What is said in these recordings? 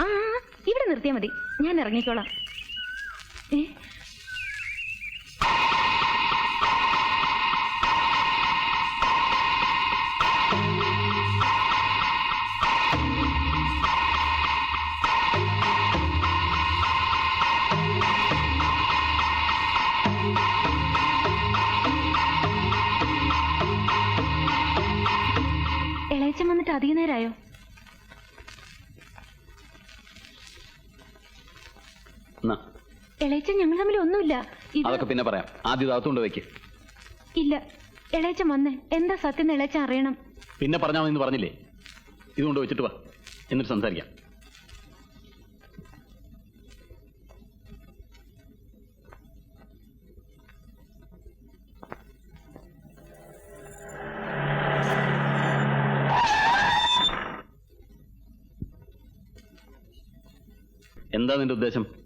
ആ ഇവിടെ നിർത്തിയാ മതി. ഞാൻ ഇറങ്ങിക്കോളാം. ഏ? ഇളയച്ചൻ വന്നിട്ട് അധികം നേരമായോ ഇളയച്ചൻ ഞങ്ങൾ തമ്മിൽ ഒന്നുമില്ല. അതൊക്കെ പിന്നെ പറയാം. ആദ്യം അകത്തുകൊണ്ട് വെക്ക്. ഇല്ല. എളേച്ച വന്നേ എന്താ സത്യം ഇളയച്ചൻ അറിയണം. പിന്നെ പറഞ്ഞാൽ മതി പറഞ്ഞില്ലേ? ഇതുകൊണ്ട് വെച്ചിട്ട് വാ. എന്നിട്ട് സംസാരിക്കാം. എന്താ നിന്റെ ഉദ്ദേശം?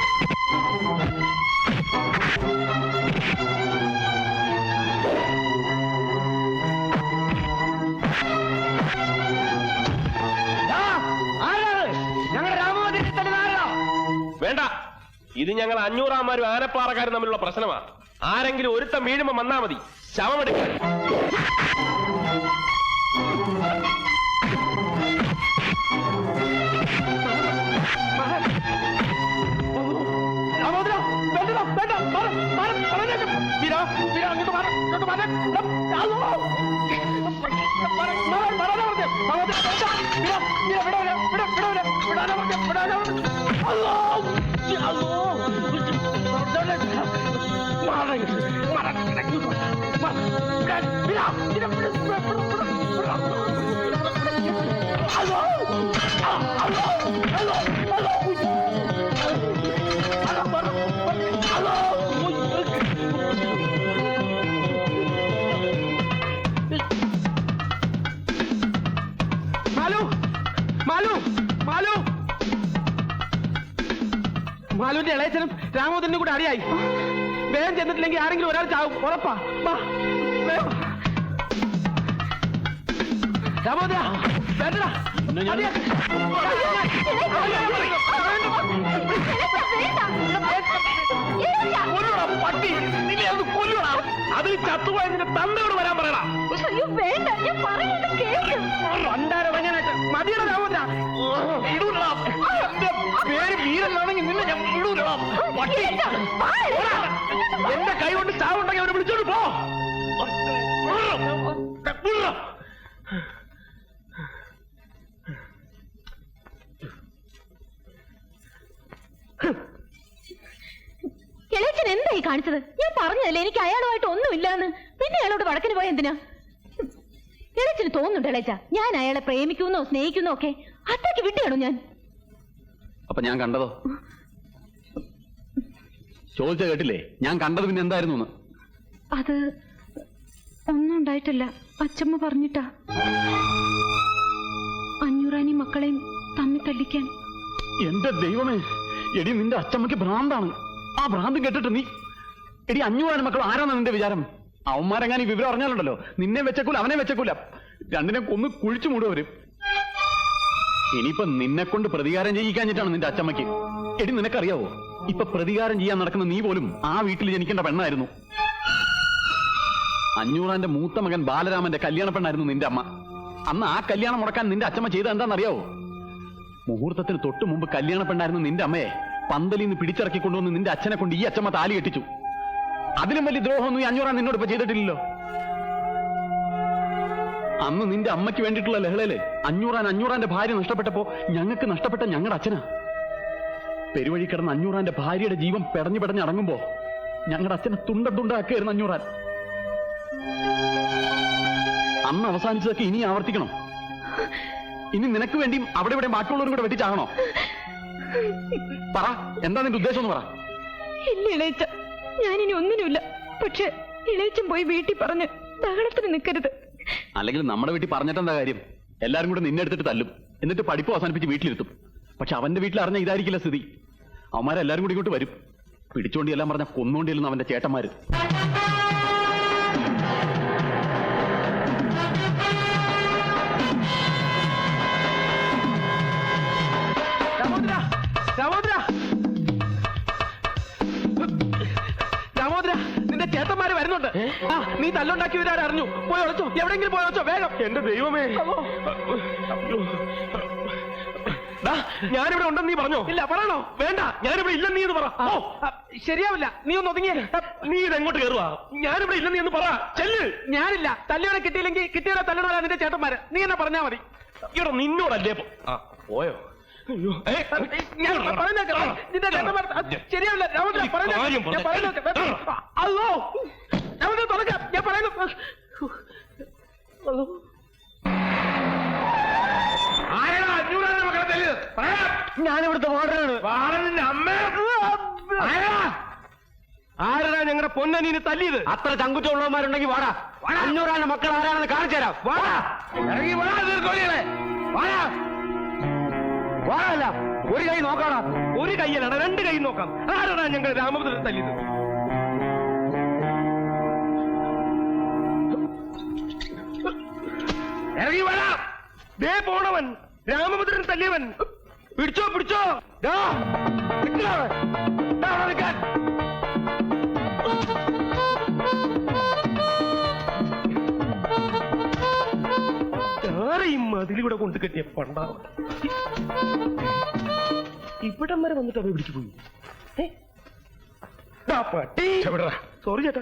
ഇത് ഞങ്ങൾ അഞ്ഞൂറാമാരും ആനപ്പാറക്കാരും തമ്മിലുള്ള പ്രശ്നമാണ് ആരെങ്കിലും ഒരുത്തം വീഴുമ്പോ വന്നാ മതി ശവമെടുക്കാൻ മാലു മാലുവിന്റെ ഇളയച്ചനും രാമോദരനും കൂടെ അടിയായി. വേഗം ചെന്നിട്ടില്ലെങ്കിൽ ആരെങ്കിലും ഒരാൾ ചാവും. ഉറപ്പാ. പട്ടി. നിന്നെ അത് കൊല്ലുടാ. അത് ചത്തുപോയ നിന്റെ തന്തയോട് വരാൻ പറയടാ. അയ്യോ വേണ്ട ഞാൻ പറയുന്നത് കേൾക്ക് പണ്ടാര വഞ്ഞനായിട്ട് മതിയുടെ രാമോദര ഇടൂലടാ എന്റെ പേര് വീരനാണെങ്കിൽ നിന്നെ ഞാൻ വിടൂലടാ പട്ടി. പോടാ. എന്റെ കൈ കൊണ്ട് ചാവുണ്ടെങ്കിൽ അവരെ വിളിച്ചോണ്ട് പോ. ഇളയച്ചൻ എന്തായി കാണിച്ചത്? ഞാൻ പറഞ്ഞതല്ലേ എനിക്ക് അയാളുമായിട്ട് ഒന്നുമില്ലാന്ന്. പിന്നെ അയാളോട് വടക്കിന് പോയ എന്തിനാ? ഇളയച്ചന് തോന്നുന്നുണ്ട് ഇളയച്ച? ഞാൻ അയാളെ പ്രേമിക്കുന്നോ സ്നേഹിക്കുന്നോ ഒക്കെ അത്രയ്ക്ക് വിട്ടിയാണോ ഞാൻ? അപ്പൊ ഞാൻ കണ്ടതോ? ചോദിച്ച കേട്ടില്ലേ? ഞാൻ കണ്ടത് പിന്നെ എന്തായിരുന്നു അത് ഒന്നും ഉണ്ടായിട്ടില്ല. അച്ചമ്മ പറഞ്ഞിട്ടാ. അഞ്ഞൂറാനി മക്കളെയും തമ്മിൽ തല്ലിക്കാൻ. എന്റെ ദൈവമേ എടി നിന്റെ അച്ചമ്മയ്ക്ക് ഭ്രാന്താണ്. ആ ഭ്രാന്തം കേട്ടിട്ട് നീ? എടി അഞ്ഞൂറാണ് മക്കൾ ആരാണ് നിന്റെ വിചാരം? അവന്മാരെങ്ങാനും വിവരം അറിഞ്ഞാലുണ്ടല്ലോ. നിന്നെ വെച്ചക്കൂല അവനെ വെച്ചക്കൂല. രണ്ടിനെ കൊന്ന് കുഴിച്ചു മൂടുവരും ഇനിയിപ്പൊ നിന്നെ കൊണ്ട് പ്രതികാരം ചെയ്യിക്കാഞ്ഞിട്ടാണ് നിന്റെ അച്ചമ്മയ്ക്ക്. എടി നിനക്കറിയാവോ? ഇപ്പൊ പ്രതികാരം ചെയ്യാൻ നടക്കുന്ന നീ പോലും ആ വീട്ടിൽ ജനിക്കേണ്ട പെണ്ണായിരുന്നു. അഞ്ഞൂറാന്റെ മൂത്ത മകൻ ബാലരാമന്റെ കല്യാണ പെണ്ണായിരുന്നു നിന്റെ അമ്മ. അന്ന് ആ കല്യാണം മുടക്കാൻ നിന്റെ അച്ചമ്മ ചെയ്ത എന്താണെന്നറിയാവോ? മുഹൂർത്തത്തിന് തൊട്ടു മുമ്പ് കല്യാണ പെണ്ണായിരുന്നു നിന്റെ അമ്മയെ. പന്തലിൽ നിന്ന് പിടിച്ചിറക്കി കൊണ്ടുവന്ന് നിന്റെ അച്ഛനെ കൊണ്ട് ഈ അച്ഛമ്മ താലി കെട്ടിച്ചു. അതിലും വലിയ ദ്രോഹമൊന്നും ഈ അഞ്ഞൂറാൻ നിന്നോട് ഇപ്പൊ ചെയ്തിട്ടില്ലല്ലോ. അന്ന് നിന്റെ അമ്മയ്ക്ക് വേണ്ടിയിട്ടുള്ള ലഹളയിലെ അഞ്ഞൂറാൻ അഞ്ഞൂറാന്റെ ഭാര്യ നഷ്ടപ്പെട്ടപ്പോ ഞങ്ങൾക്ക് നഷ്ടപ്പെട്ട ഞങ്ങളുടെ അച്ഛനാ. പെരുവഴി കിടന്ന അഞ്ഞൂറാന്റെ ഭാര്യയുടെ ജീവൻ പെടഞ്ഞു പെടഞ്ഞടങ്ങുമ്പോ ഞങ്ങളുടെ അച്ഛനെ തുണ്ട തുണ്ടാക്കുകയായിരുന്നു അഞ്ഞൂറാൻ. അന്ന് അവസാനിച്ചതൊക്കെ ഇനി ആവർത്തിക്കണം. ഇനി നിനക്ക് വേണ്ടിയും അവിടെ ഇവിടെ ബാക്കിയുള്ളവരും കൂടെ വെട്ടിച്ചാകണോ? പറ എന്താ നിന്റെ ഉദ്ദേശം പറ. ഇല്ല ഇളയച്ച. ഞാനിനി ഒന്നിനുമില്ല. പക്ഷെ ഇളയച്ചൻ പോയി വീട്ടിൽ പറഞ്ഞ് ബഹളത്തിന് നിൽക്കരുത്. അല്ലെങ്കിൽ നമ്മുടെ വീട്ടിൽ പറഞ്ഞിട്ടെന്താ കാര്യം? എല്ലാരും കൂടെ നിന്നെ എടുത്തിട്ട് തല്ലും. എന്നിട്ട് പഠിപ്പ് അവസാനിപ്പിച്ച് വീട്ടിലിരുത്തും. പക്ഷെ അവന്റെ വീട്ടിൽ അറിഞ്ഞ ഇതായിരിക്കില്ല സ്ഥിതി. അവന്മാരെല്ലാരും കൂടി ഇങ്ങോട്ട് വരും. പിടിച്ചോണ്ടി എല്ലാം പറഞ്ഞ കൊന്നുകൊണ്ടിരുന്നു അവന്റെ ചേട്ടന്മാര്. നീ തല്ലുണ്ടാക്കിയവരാരും അറിഞ്ഞു പോയി ഒളിച്ചോ എവിടെങ്കിലും പോയി ഒളിച്ചോ വേഗം എന്റെ ദൈവമേ ഞാനിവിടെ ഉണ്ടെന്ന് നീ പറഞ്ഞോ ഇല്ല പറയണോ വേണ്ട ഞാനിവിടെ ഇല്ലെന്ന് നീ എന്ന് പറ ഓ ശരിയാവില്ല നീ ഒന്ന് ഒതുങ്ങിയ നീ ഇത് എങ്ങോട്ട് കയറുവാ ഞാനിവിടെ ഇല്ലെന്ന് നീ എന്ന് പറ ചെല്ല് ഞാനില്ല തല്ലിയോടെ കിട്ടിയില്ലെങ്കിൽ കിട്ടിയോടെ തല്ലണോടാ നിന്റെ ചേട്ടന്മാര് നീ എന്നെ പറഞ്ഞാ മതി ഇവിടെ നിന്നോടല്ലേ? പോയോ ശരിയാവില്ല പറയുന്നേക്ക് ഞാൻ ഞാൻ പറയുന്നു. ആരാടാ അഞ്ഞൂറാണ് മക്കളെ തല്ലിയത്? പറയാം. ഞാനിവിടുത്തെ വാർഡനാണ്. വാളനിന്റെ അമ്മ. ആരാ ഞങ്ങളുടെ പൊന്നനീന് തല്ലിയത്? അത്ര ചങ്കുറ്റുള്ളവന്മാരുണ്ടെങ്കിൽ വാടാ. അഞ്ഞൂറാണ് മക്കൾ ആരാണെന്ന് കാണിച്ചു തരാം. വാടാ. ഇറങ്ങി വാ നീർക്കോലികളെ വാടാ. വാടല്ല ഒരു കൈ നോക്കാടാ. ഒരു കയ്യലാണ് രണ്ട് കൈ നോക്കാം. ആരാണ് ഞങ്ങൾ രാമഭദ്രൻ തല്ലിയത്? ഇറങ്ങി വേണ ദേ പോണവൻ. രാമഭദ്രൻ തല്ലിയവൻ. പിടിച്ചോ പിടിച്ചോ. നിൽക്കാൻ. ആരെ ഈ മതിലൂടെ കൊണ്ട് കെട്ടിയ പണ്ടാവ ഇവിടം വരെ വന്നിട്ട് അവ പിടിച്ചു പോയി. സോറി ചേട്ടാ.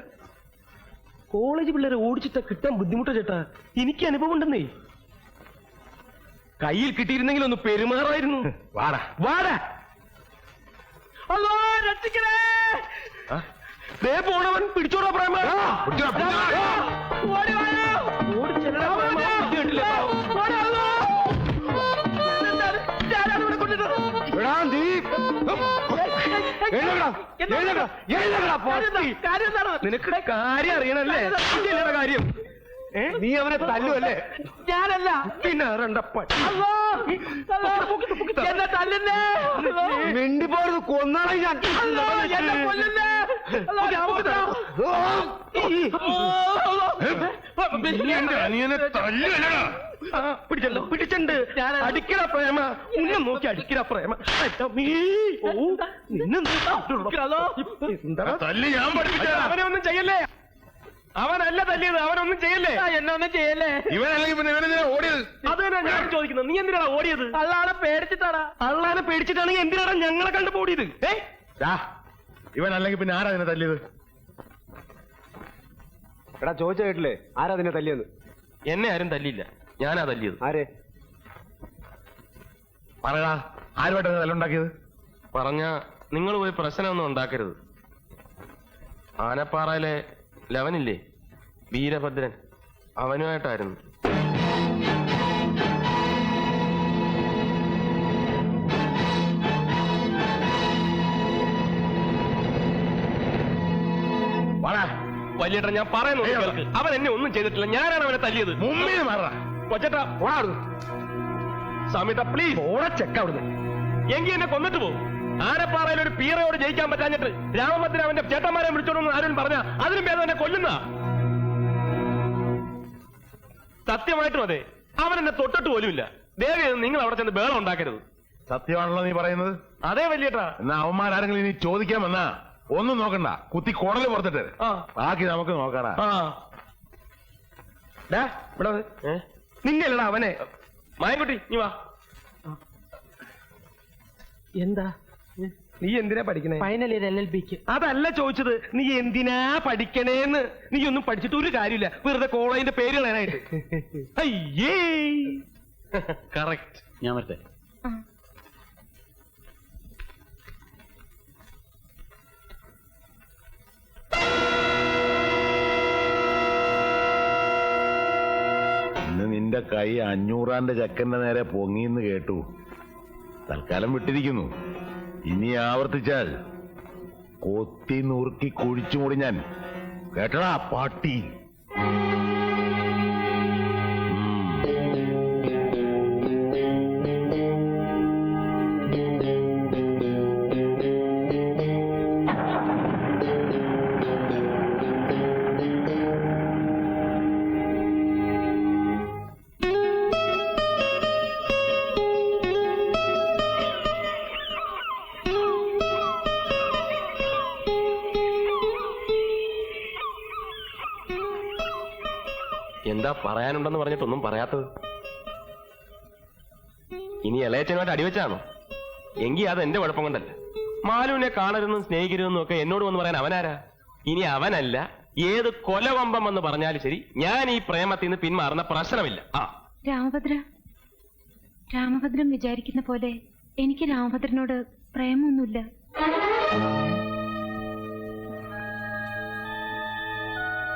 കോളേജ് പിള്ളേരെ ഓടിച്ചിട്ട് കിട്ടാൻ ബുദ്ധിമുട്ടാ ചേട്ടാ. എനിക്ക് അനുഭവം ഉണ്ടെന്നേ കയ്യിൽ കിട്ടിയിരുന്നെങ്കിൽ ഒന്ന് പെരുമാറായിരുന്നു. വാടാ. വാടാ. അല്ലോ രക്ഷിക്കണേ. ദേ പോണവൻ പിടിച്ചോടാ പ്രേമ ഓടി. നിനക്ക് കാര്യം അറിയണല്ലേ? കാര്യം നീ അവനെ തല്ലുവല്ലേ? ഞാനല്ല. പിന്നെ മിണ്ടിപ്പോയത് കൊന്നാളെ ഞാൻ. അനിയനെ തല്ലുവല്ലടാ. ആ, പിടിച്ചല്ലോ പിടിച്ചിട്ടുണ്ട് അടിക്കട പ്രേമ. ഉന്നം നോക്കി അടിക്കട പ്രേമ. ഓ, നിന്നെ തല്ലി ഞാൻ പഠിപ്പിച്ച അവനെ ഒന്നും ചെയ്യല്ലേ? അവനല്ല തല്ലിയത് അവനൊന്നും ചെയ്യല്ലേ? എന്നൊന്നും ചെയ്യല്ലേ? ഇവനല്ലെങ്കിൽ പിന്നെ ഇവനെന്തിനാ ഓടിയത്? അത് തന്നെ ഞാൻ ചോദിക്കുന്നത്. നീ എന്തിനാണ് ഓടിയത്? അള്ളാളെ പേടിച്ചിട്ടാടാ. അള്ളാനെ പേടിച്ചിട്ടാണെങ്കിൽ എന്തിനാണ് ഞങ്ങളെ കണ്ടു ഓടിയത്? ഏ? ഇവൻ അല്ലെങ്കിൽ പിന്നെ ആരാ നിന്നെ തല്ലിയത്? എടാ ചോദിച്ച കേട്ടില്ലേ? ആരാ നിന്നെ തല്ലിയത് എന്നെ ആരും തല്ലിയില്ല. ഞാനാ തല്ലിയത്. ആരെ? പറയടാ ആരുമായിട്ടാണ് തല്ലുണ്ടാക്കിയത്? പറഞ്ഞ നിങ്ങൾ പോയി പ്രശ്നമൊന്നും ഉണ്ടാക്കരുത്. ആനപ്പാറയിലെ ലവനില്ലേ? വീരഭദ്രൻ. അവനുമായിട്ടായിരുന്നു. വാടാ വലിയേട്ടൻ ഞാൻ പറയുന്നു അവൻ എന്നെ ഒന്നും ചെയ്തിട്ടില്ല. ഞാനാണ് അവനെ തല്ലിയത്. മുമ്പിൽ മാറാ കൊച്ചേട്ടാ സമിത പ്ലീസ് ചെക്ക അവിടുന്ന്. എങ്കി എന്നെ കൊന്നിട്ട് പോകും. ആരപ്പാറയിൽ ഒരു പീറയോട് ജയിക്കാൻ പറ്റാഞ്ഞിട്ട് രാമഭദ്രൻ അവന്റെ ചേട്ടന്മാരെ വിളിച്ചോണ്ടെന്ന് ആരും പറഞ്ഞ അതിനും ഭേദം എന്നെ കൊല്ലുന്ന സത്യമായിട്ടും അതെ. അവൻ എന്നെ തൊട്ടിട്ട് പോലുമില്ല. ദേവി നിങ്ങൾ അവിടെ ചെന്ന് ബേളം ഉണ്ടാക്കരുത്. സത്യമാണല്ലോ നീ പറയുന്നത്. അതേ വലിയേട്ടാ. എന്നാ അവന്മാരാരെങ്കിലും ഇനി ചോദിക്കാൻ വന്നാ ഒന്നും നോക്കണ്ട. കുത്തി കുടൽ പുറത്തിട്ട്. ബാക്കി നമുക്ക് നോക്കാടാ. ഇവിടെ വന്ന്. അവനെ. മായൻകുട്ടി നീ വാ. എന്താ? നീ എന്തിനാ പഠിക്കണേ? ഫൈനൽ ഇയർ എൽ എൽ ബിക്ക് അതല്ല ചോദിച്ചത്. നീ എന്തിനാ പഠിക്കണേന്ന്. നീ ഒന്നും പഠിച്ചിട്ട് ഒരു കാര്യമില്ല. വെറുതെ കോളേജിന്റെ പേര് കളയാനായിട്ട്. അയ്യേ. കറക്റ്റ് ഞാൻ വരട്ടെ. കൈ അഞ്ഞൂറാന്റെ ചക്കന്റെ നേരെ പൊങ്ങിന്ന് കേട്ടു. തൽക്കാലം വിട്ടിരിക്കുന്നു. ഇനി ആവർത്തിച്ചാൽ കൊത്തി നുറുക്കി കുഴിച്ചു മൂടി ഞാൻ. കേട്ടടാ പാട്ടി. പറയാനുണ്ടെന്ന് പറഞ്ഞിട്ടൊന്നും പറയാത്തത്. ഇനി ഇളയച്ചനുമായിട്ട് അടിവെച്ചാണോ? എങ്കി അത് എന്റെ കുഴപ്പം കൊണ്ടല്ല. മാലുവിനെ കാണരുതെന്നും സ്നേഹിക്കരുതെന്നും ഒക്കെ എന്നോട് വന്ന് പറയാൻ അവനാരാ? ഇനി അവനല്ല. ഏത് കൊലവമ്പം എന്ന് പറഞ്ഞാലും ശരി ഞാൻ ഈ പ്രേമത്തിൽ നിന്ന് പിന്മാറുന്ന പ്രശ്നമില്ല. ആ. രാമഭദ്ര രാമഭദ്രൻ വിചാരിക്കുന്ന പോലെ എനിക്ക് രാമഭദ്രനോട് പ്രേമൊന്നുമില്ല.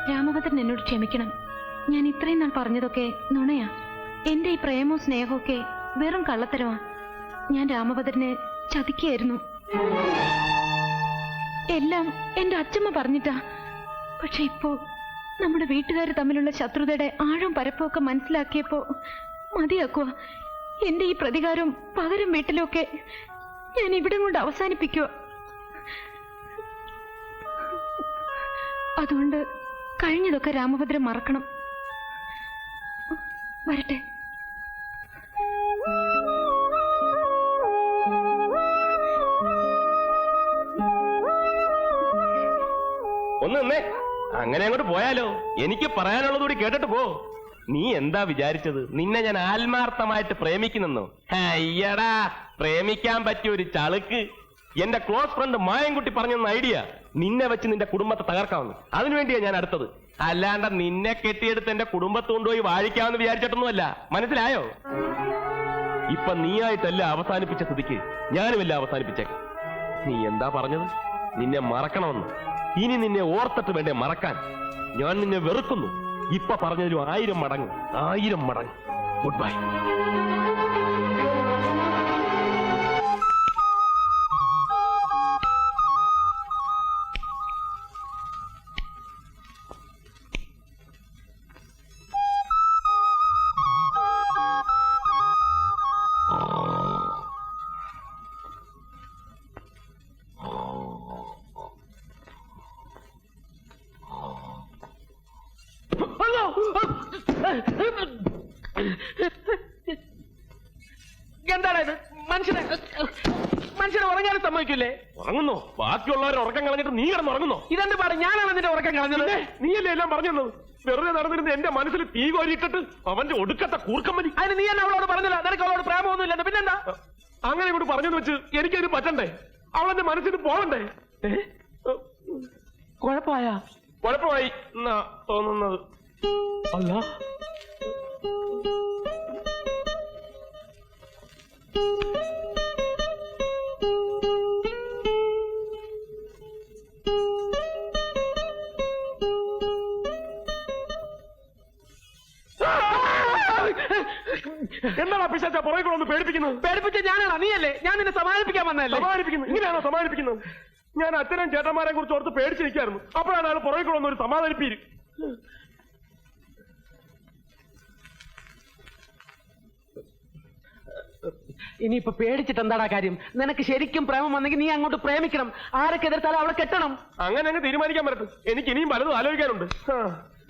രാമഭദ്രൻ എന്നോട് ക്ഷമിക്കണം. ഞാൻ ഇത്രയും നാൾ പറഞ്ഞതൊക്കെ നുണയാ. എന്റെ ഈ പ്രേമവും സ്നേഹമൊക്കെ വെറും കള്ളത്തരമാ. ഞാൻ രാമഭദ്രനെ ചതിക്കായിരുന്നു എല്ലാം എന്റെ അച്ഛമ്മ പറഞ്ഞിട്ടാ. പക്ഷെ ഇപ്പോ നമ്മുടെ വീട്ടുകാർ തമ്മിലുള്ള ശത്രുതയുടെ ആഴം പരപ്പൊക്കെ മനസ്സിലാക്കിയപ്പോ മതിയാക്കുക എന്റെ ഈ പ്രതികാരം പകരം വീട്ടിലൊക്കെ ഞാൻ ഇവിടെ കൊണ്ട് അവസാനിപ്പിക്കുക അതുകൊണ്ട് കഴിഞ്ഞതൊക്കെ രാമഭദ്രൻ മറക്കണം. വരട്ടെ. ഒന്ന് നിന്നേ. അങ്ങനെ അങ്ങോട്ട് പോയാലോ? എനിക്ക് പറയാനുള്ളത് കൂടി കേട്ടിട്ട് പോ. നീ എന്താ വിചാരിച്ചത്? നിന്നെ ഞാൻ ആത്മാർത്ഥമായിട്ട് പ്രേമിക്കുന്നെന്നോ? അയ്യടാ പ്രേമിക്കാൻ പറ്റിയ ഒരു ചളുക്ക്. എന്റെ ക്ലോസ് ഫ്രണ്ട് മായൻകുട്ടി പറഞ്ഞെന്ന ഐഡിയ നിന്നെ വെച്ച് നിന്റെ കുടുംബത്തെ തകർക്കാമെന്ന്. അതിനുവേണ്ടിയാ ഞാൻ അടുത്തത്. അല്ലാണ്ട് നിന്നെ കെട്ടിയെടുത്ത് എന്റെ കുടുംബത്ത് കൊണ്ടുപോയി വാഴിക്കാമെന്ന് വിചാരിച്ചിട്ടൊന്നുമല്ല. മനസ്സിലായോ? ഇപ്പൊ നീയായിട്ടല്ല അവസാനിപ്പിച്ച സ്ഥിതിക്ക് ഞാനുമില്ല അവസാനിപ്പിച്ചേക്കാം. നീ എന്താ പറഞ്ഞത്? നിന്നെ മറക്കണമെന്ന്. ഇനി നിന്നെ ഓർത്തിട്ട് വേണ്ടേ മറക്കാൻ. ഞാൻ നിന്നെ വെറുക്കുന്നു. ഇപ്പൊ പറഞ്ഞതിലും ആയിരം മടങ്ങ് ആയിരം മടങ്ങ്. ഗുഡ് ബൈ ഉറങ്ങാൻ സമ്മതിക്കില്ലേ? ഉറങ്ങുന്നു? ബാക്കിയുള്ളവരെ ഉറക്കം കളഞ്ഞിട്ട് നീ കിടന്ന് ഉറങ്ങുന്നോ? ഇതെന്ത് പറയും ഞാനാണ് നിന്റെ ഉറക്കം കളഞ്ഞത്. നീയല്ലേ എല്ലാം പറഞ്ഞത്? വെറുതെ നടന്നിരുന്ന എന്റെ മനസ്സിൽ തീ കോരിയിട്ടിട്ട് അവന്റെ ഒടുക്കത്തെ കൂർക്കമ്മലി. അതിന് നീ എന്നെ അവളോട് പറഞ്ഞില്ല. നിനക്ക് അവളോട് പ്രേമമൊന്നും ഇല്ലെന്ന് പിന്നെന്താ അങ്ങനെ ഇങ്ങോട്ട് പറഞ്ഞെന്ന് വെച്ച് എനിക്കതിന് പറ്റണ്ടേ? അവളെന്റെ മനസ്സിൽ പോകണ്ടേ? കുഴപ്പമായ? കുഴപ്പമായി എന്നാ തോന്നുന്നത്. അല്ല. എന്താണ് പിശാച്ച പുറകെ ഒന്ന് പേടിപ്പിക്കുന്നത്? പേടിപ്പിച്ച ഞാനാണ്? നീയല്ലേ? ഞാൻ നിന്നെ സമാധാനിപ്പിക്കാൻ വന്നല്ലേ സമാധാനിപ്പിക്കുന്നത് ഇങ്ങനെയാണോ സമാധാനിപ്പിക്കുന്നത്? ഞാൻ അച്ഛനും ചേട്ടന്മാരെ കുറിച്ച് ഓർത്ത് പേടിച്ചിരിക്കായിരുന്നു അപ്പോഴാണ് അയാൾ പുറകെ കൂടെ ഒന്ന് ഒരു സമാധാനിപ്പീര്. ഇനിയിപ്പൊ പേടിച്ചിട്ട് എന്താടാ കാര്യം? നിനക്ക് ശരിക്കും പ്രേമം വന്നെങ്കിൽ നീ അങ്ങോട്ട് പ്രേമിക്കണം. ആരൊക്കെ എതിർത്താലും അവളെ കെട്ടണം. അങ്ങനെ അങ്ങ് തീരുമാനിക്കാൻ പറ്റും എനിക്ക് ഇനിയും പലതും ആലോചിക്കാനുണ്ട്.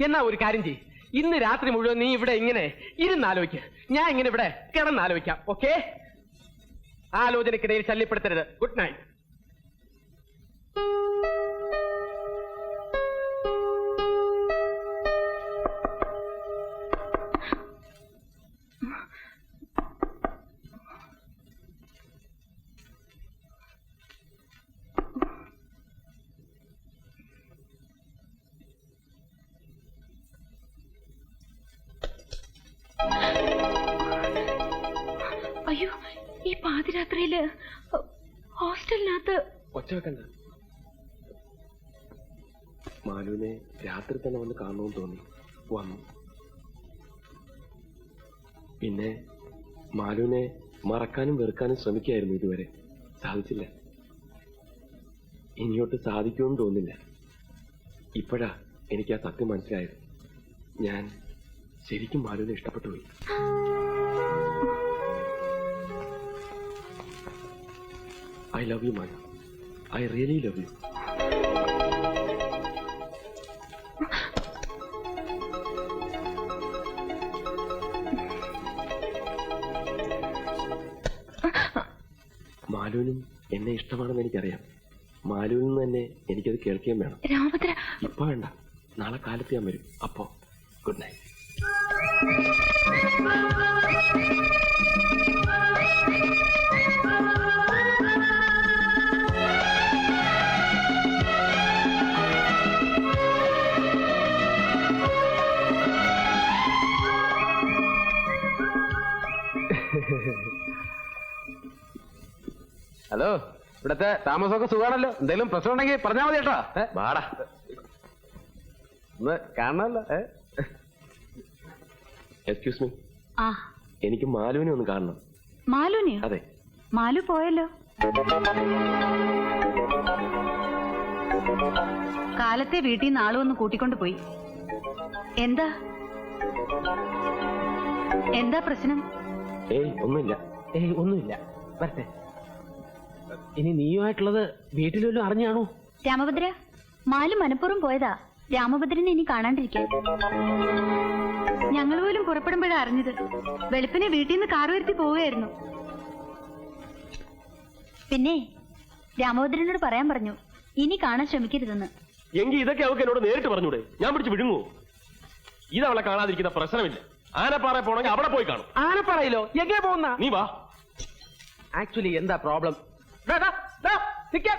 എന്നാ ഒരു കാര്യം ചെയ് ഇന്ന് രാത്രി മുഴുവൻ നീ ഇവിടെ ഇങ്ങനെ ഇരുന്നാലോചിക്ക ഞാൻ ഇങ്ങനെ ഇവിടെ കിടന്നാലോചിക്കാം ഓക്കെ? ആലോചനക്കിടയിൽ ശല്യപ്പെടുത്തരുത്. Good night. ഈ പാതിരാത്രിയിൽ ഹോസ്റ്റലിനകത്ത് ഒച്ച വെക്കണ്ട മാലുവിനെ രാത്രി തന്നെ വന്ന് കാണണമെന്ന് തോന്നി. വന്നു. പിന്നെ മാലുവിനെ മറക്കാനും വെറുക്കാനും ശ്രമിക്കായിരുന്നു ഇതുവരെ. സാധിച്ചില്ല. ഇനിയോട്ട് സാധിക്കുമെന്ന് തോന്നില്ല. ഇപ്പോഴാ എനിക്ക് ആ സത്യം മനസ്സിലായത്. ഞാൻ ശരിക്കും മാലുവിനെ ഇഷ്ടപ്പെട്ടു പോയി. I love you Maya I really love you മാലുവിനും എന്നെ ഇഷ്ടമാണെന്ന് എനിക്കറിയാം. മാലുവിൽ നിന്ന് തന്നെ എനിക്കത് കേൾക്കുകയും വേണം. ഇപ്പൊ വേണ്ട. നാളെ കാലത്ത് ഞാൻ വരും. അപ്പോ. ഇവിടത്തെ താമസമൊക്കെ സുഖമാണല്ലോ. എന്തെങ്കിലും പ്രശ്നം ഉണ്ടെങ്കിൽ പറഞ്ഞാൽ മതി കേട്ടോ. വാടാ. ഒന്ന് കാണണല്ലോ എക്സ്ക്യൂസ് മീ ആ. എനിക്ക് മാലുവിനെ ഒന്ന് കാണണം. മാലുവിനെ അതെ. മാലു പോയല്ലോ. കാലത്തെ വീട്ടിൽ നിന്ന് ആൾ വന്ന് കൂട്ടിക്കൊണ്ട് പോയി. എന്താ? എന്താ പ്രശ്നം? ഏയ് ഒന്നുമില്ല. ഏയ് ഒന്നുമില്ല. വരട്ടെ. ഇനി നീയുമായിട്ടുള്ളത് വീട്ടിൽ വല്ലതും അറിഞ്ഞാണോ? രാമഭദ്ര മാൽ മനപ്പുറം പോയതാ. രാമഭദ്രനെ ഇനി കാണാണ്ടിരിക്കാൻ. ഞങ്ങൾ പോലും പുറപ്പെടുമ്പോഴാ അറിഞ്ഞത്. വെളുപ്പിനെ വീട്ടിൽ നിന്ന് കാറ് വരുത്തി പോവുകയായിരുന്നു. പിന്നെ രാമഭദ്രനോട് പറയാൻ പറഞ്ഞു ഇനി കാണാൻ ശ്രമിക്കരുതെന്ന്. എങ്കിൽ ഇതൊക്കെ അവൾക്ക് എന്നോട് നേരിട്ട് പറഞ്ഞൂടെ? ഞാൻ പിടിച്ച് വിഴുങ്ങൂ ഇതവളെ കാണാതിരിക്കുന്ന പ്രശ്നമില്ല. ആനപ്പാറ പോണെങ്കിൽ അവിടെ പോയി കാണും. ആനപ്പാറയിലോ? എങ്ങനെ പോകുന്ന? നീ വാ. ആക്ച്വലി എന്താ പ്രോബ്ലം ദാ, ദാ, ദാ, നിക്ക്,